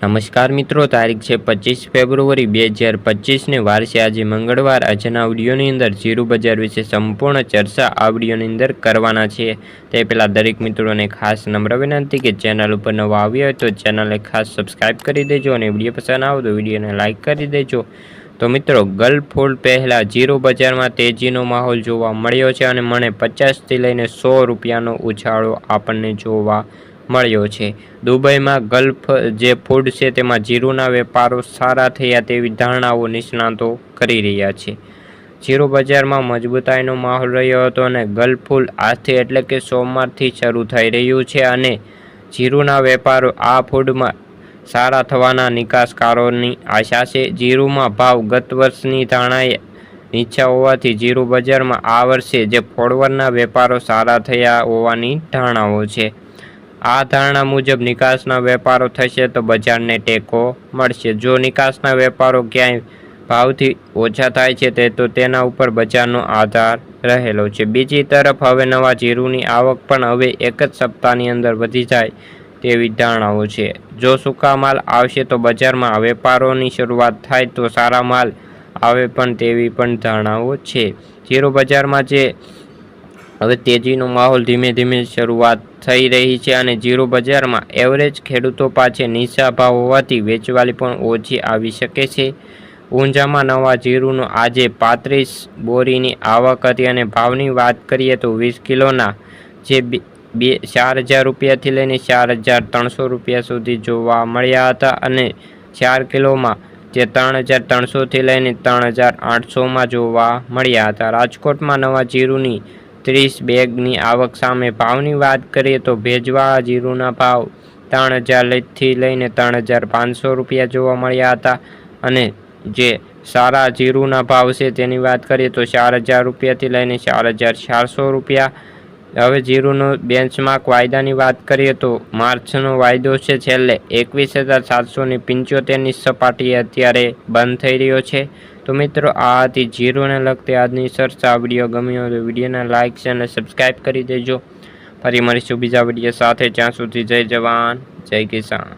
નમસ્કાર મિત્રો, તારીખ છે પચીસ ફેબ્રુઆરી બે હજાર પચીસને વાર આજે મંગળવાર. આજના વિડીયોની અંદર જીરું બજાર વિશે સંપૂર્ણ ચર્ચા આ વિડીયોની અંદર કરવાના છે. તે પહેલાં દરેક મિત્રોને ખાસ નમ્ર વિનંતી કે ચેનલ ઉપર નવા આવ્યા હોય તો ચેનલને ખાસ સબસ્ક્રાઈબ કરી દેજો અને વીડિયો પસંદ આવે તો વિડીયોને લાઇક કરી દેજો. તો મિત્રો, ગલ્ફ ફૂડ પહેલાં જીરો બજારમાં તેજીનો માહોલ જોવા મળ્યો છે અને મને પચાસથી લઈને સો રૂપિયાનો ઉછાળો આપણને જોવા મળ્યો છે. દુબઈમાં ગલ્ફ જે ફૂડ છે તેમાં જીરુના વેપારો સારા થયા તેવી ધારણાઓ નિષ્ણાતો કરી રહ્યા છે. જીરો બજારમાં મજબૂતાઈનો માહોલ રહ્યો હતો અને ગલ્ફ ફૂડ આજથી એટલે કે સોમવારથી શરૂ થઈ રહ્યું છે અને જીરુના વેપારો આ ફૂડમાં સારા થવાના નિકાસકારોની આશા છે. જીરુમાં ભાવ ગત વર્ષની ધારણાએ નીચા હોવાથી જીરુ બજારમાં આ વર્ષે જે ફોરવર્ડના વેપારો સારા થયા હોવાની ધારણાઓ છે. આ ધારણા મુજબ નિકાસના વેપારો થશે તો બજારને ટેકો મળશે. જો નિકાસના વેપારો ક્યાંય ભાવથી ઓછા થાય છે તે તો તેના ઉપર બજારનો આધાર રહેલો છે. બીજી તરફ હવે નવા જીરુની આવક પણ હવે એક જ સપ્તાહની અંદર વધી જાય તેવી ધારણાઓ છે. જો સૂકા માલ આવશે તો બજારમાં વેપારોની શરૂઆત થાય તો સારા માલ આવે પણ તેવી પણ ધારણાઓ છે. જીરો બજારમાં જે હવે તેજીનો માહોલ ધીમે ધીમે શરૂઆત થઈ રહી છે અને જીરો બજારમાં એવરેજ ખેડૂતો પાસે નીચા ભાવ હોવાથી વેચવાલી પણ ઓછી આવી શકે છે. ઊંઝામાં નવા જીરુનો આજે પાંત્રીસ બોરીની આવક હતી અને ભાવની વાત કરીએ તો વીસ કિલોના જે બે- ચાર હજાર રૂપિયાથી લઈને ચાર હજાર ત્રણસો રૂપિયા સુધી જોવા મળ્યા હતા અને ચાર કિલોમાં જે ત્રણ હજાર ત્રણસોથી લઈને ત્રણ હજાર આઠસોમાં જોવા મળ્યા હતા. રાજકોટમાં નવા જીરુની ત્રીસ બેગની આવક સામે ભાવની વાત કરીએ તો ભેજવાળા જીરુના ભાવ ત્રણ હજારથી લઈને ત્રણ હજાર પાંચસો રૂપિયા જોવા મળ્યા હતા. અને જે સારા જીરુના ભાવ છે તેની વાત કરીએ તો ચાર હજાર રૂપિયાથી લઈને ચાર હજાર ચારસો રૂપિયા. હવે જીરુનો બેન્ચમાર્ક વાયદાની વાત કરીએ તો માર્ચનો વાયદો છે છેલ્લે એકવીસ હજાર સાતસોની પંચોતેરની સપાટીએ અત્યારે બંધ થઈ રહ્યો છે. તો મિત્રો આ હતી જીરોને લગતી આજની ચર્ચા વીડિયો ગમ્યો હોય તો વિડીયોને લાઇક છે અને સબસ્ક્રાઈબ કરી દેજો. ફરી મળીશું બીજા વીડિયો સાથે. જ્યાં સુધી જય જવાન, જય કિસાન.